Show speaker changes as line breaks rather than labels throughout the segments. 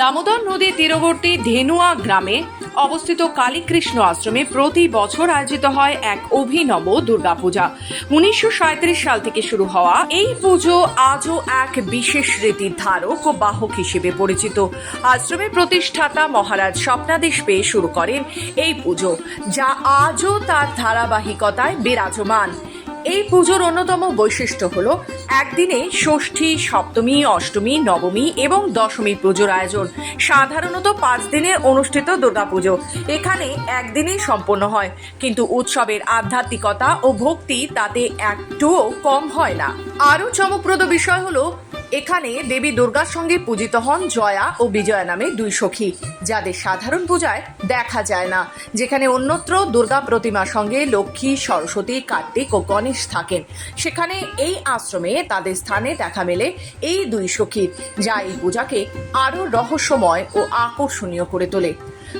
দামোদর নদীর তীরবর্তী ধেনুয়া গ্রামে অবস্থিত কালীকৃষ্ণ আশ্রমে প্রতি বছর আয়োজিত হয় এক অভিনব দুর্গাপূজা। উনিশশো সাঁইত্রিশ সাল থেকে শুরু হওয়া এই পুজো আজও এক বিশেষ রীতির ধারক ও বাহক হিসেবে পরিচিত। আশ্রমের প্রতিষ্ঠাতা মহারাজ স্বপ্নাদেশ পেয়ে শুরু করেন এই পুজো, যা আজও তার ধারাবাহিকতায় বিরাজমান। এই পুজোর অন্যতম বৈশিষ্ট্য হল একদিনে ষষ্ঠী, সপ্তমী, অষ্টমী, নবমী এবং দশমী পুজোর আয়োজন। সাধারণত পাঁচ দিনে অনুষ্ঠিত দুর্গাপুজো। এখানে একদিনেই সম্পন্ন হয়। কিন্তু উৎসবের আধ্যাত্মিকতা ও ভক্তি তাতে একটুও কম হয় না। আরও চমকপ্রদ বিষয় হলো এখানে দেবী দুর্গার সঙ্গে পূজিত হন জয়া ও বিজয়া নামে দুই সখী। যাদের সাধারণ পূজায় দেখা যায় না। যেখানে অন্যত্র দুর্গা প্রতিমার সঙ্গে লক্ষ্মী, সরস্বতী, কার্তিক ও গণেশ থাকেন। সেখানে এই আশ্রমে তাদের স্থানে দেখা মেলে এই দুই সখীর যা এই পূজাকে আরও রহস্যময় ও আকর্ষণীয় করে তোলে।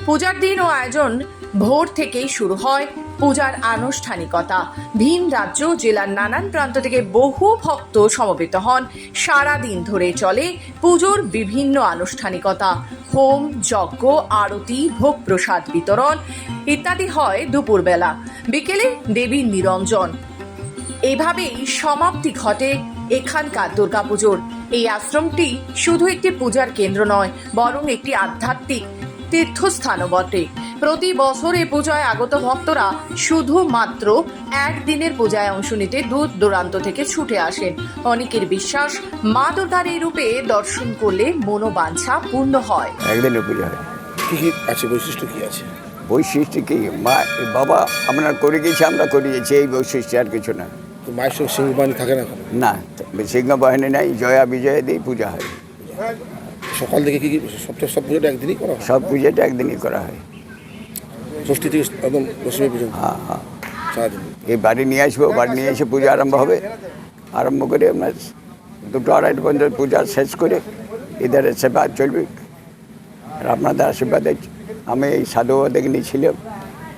পূজার দিন ও আয়োজন ভোর থেকেই শুরু হয় পূজার আনুষ্ঠানিকতা। ভিন রাজ্য জেলার নানান প্রান্ত থেকে বহু ভক্ত সমবেত হন। সারা দিন ধরে চলে পুজোর বিভিন্ন আনুষ্ঠানিকতা। হোম, যজ্ঞ, আরতি ভোগ প্রসাদ বিতরণ ইত্যাদি হয় দুপুরবেলা। বিকেলে দেবীর নিরঞ্জন। এভাবেই সমাপ্তি ঘটে এখানকার দুর্গাপুজোর। এই আশ্রমটি শুধু একটি পূজার কেন্দ্র নয়, বরং একটি আধ্যাত্মিক তীর্থস্থানও বটে। প্রতি বছর এই পূজায় আগত ভক্তরা শুধুমাত্র একদিনের পূজায় অংশ নিতে দূর দূরান্ত থেকে ছুটে আসেন। অনেকের বিশ্বাস মা দুর্গার এই রূপে দর্শন করলে মনোবাঞ্ছা পূর্ণ হয়।
একদিনের পূজা হয়।
কি কি আছে? বৈশিষ্ট্য কি আছে?
বৈশিষ্ট্য কি? মা বাবা আমরা করে গেছি আমরা করে গেছি এই বৈশিষ্ট্য আর কিছু না।
তো মায়ের সঙ্গে সিংহবাহিনী থাকে না
না সিংহ বাহিনী নাই জয়া বিজয়া দিয়ে পূজা হয়।
সকাল থেকে কি কি সপ্তাহ সব পুজোটা একদিনই করা হয়?
সব পূজাটা একদিনই করা হয়।
ষষ্ঠী থেকে একদম দশমী পর্যন্ত
হ্যাঁ হ্যাঁ।
সারাদিন
এই বাড়ি নিয়ে আসব বাড়ি নিয়ে এসে পূজা আরম্ভ হবে। আরম্ভ করে আমরা দুটো আড়াইটা পর্যন্ত পূজা শেষ করে এদের সেবা চলবে। আর আপনাদের আশীর্বাদে আমি এই সাধু দেখে ছিলাম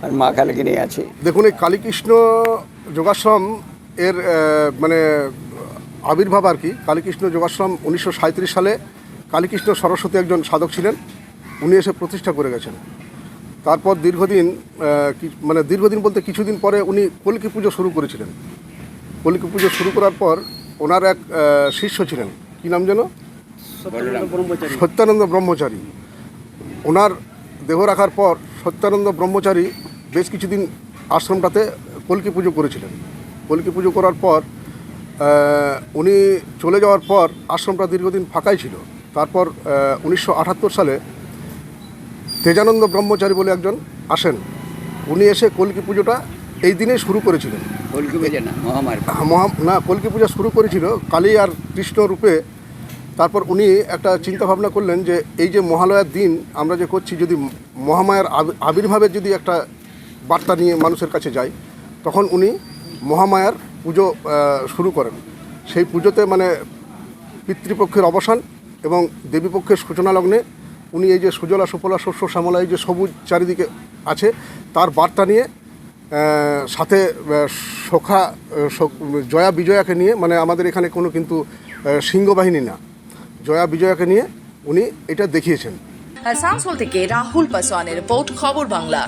আর মা কালীকে নিয়ে আছি।
দেখুন এই কালীকৃষ্ণ যোগাশ্রম এর মানে আবির্ভাব আর কি। কালীকৃষ্ণ যোগাশ্রম উনিশশো সাঁত্রিশ সালে কালীকৃষ্ণ সরস্বতী একজন সাধক ছিলেন। উনি এসে প্রতিষ্ঠা করে গেছেন। তারপর দীর্ঘদিন মানে দীর্ঘদিন বলতে কিছুদিন পরে উনি কলকি পুজো শুরু করেছিলেন। কলকি পুজো শুরু করার পর ওনার এক শিষ্য ছিলেন। কী নাম যেন? সত্যানন্দ ব্রহ্মচারী। ওনার দেহ রাখার পর সত্যানন্দ ব্রহ্মচারী বেশ কিছুদিন আশ্রমটাতে কলকি পুজো করেছিলেন। কলকি পুজো করার পর উনি চলে যাওয়ার পর আশ্রমটা দীর্ঘদিন ফাঁকাই ছিল। তারপর উনিশশো আটাত্তর সালে তেজানন্দ ব্রহ্মচারী বলে একজন আসেন। উনি এসে কলকি পুজোটা এই দিনেই শুরু করেছিলেন।
কলকি পূজা না মহামারী।
মহা না কলকি পূজা শুরু করেছিল কালী আর কৃষ্ণ রূপে। তারপর উনি একটা চিন্তা ভাবনা করলেন যে এই যে মহালয়ার দিন আমরা যে করছি যদি মহামায়ার আবির্ভাবের যদি একটা বার্তা নিয়ে মানুষের কাছে যায় তখন উনি মহামায়ার পুজো শুরু করেন। সেই পুজোতে মানে পিতৃপক্ষের অবসান এবং দেবীপক্ষের সূচনা লগ্নে উনি এই যে সুজলা সুফলা শস্য শ্যামলা এই যে সবুজ চারিদিকে আছে তার বার্তা নিয়ে সাথে সখা জয়া বিজয়াকে নিয়ে মানে আমাদের এখানে কোনো কিন্তু আহ, সিংহবাহিনী না জয়া বিজয়াকে নিয়ে উনি এটা দেখিয়েছেন।
আসানসোল থেকে রাহুল পাসওয়ানের রিপোর্ট খবর বাংলা।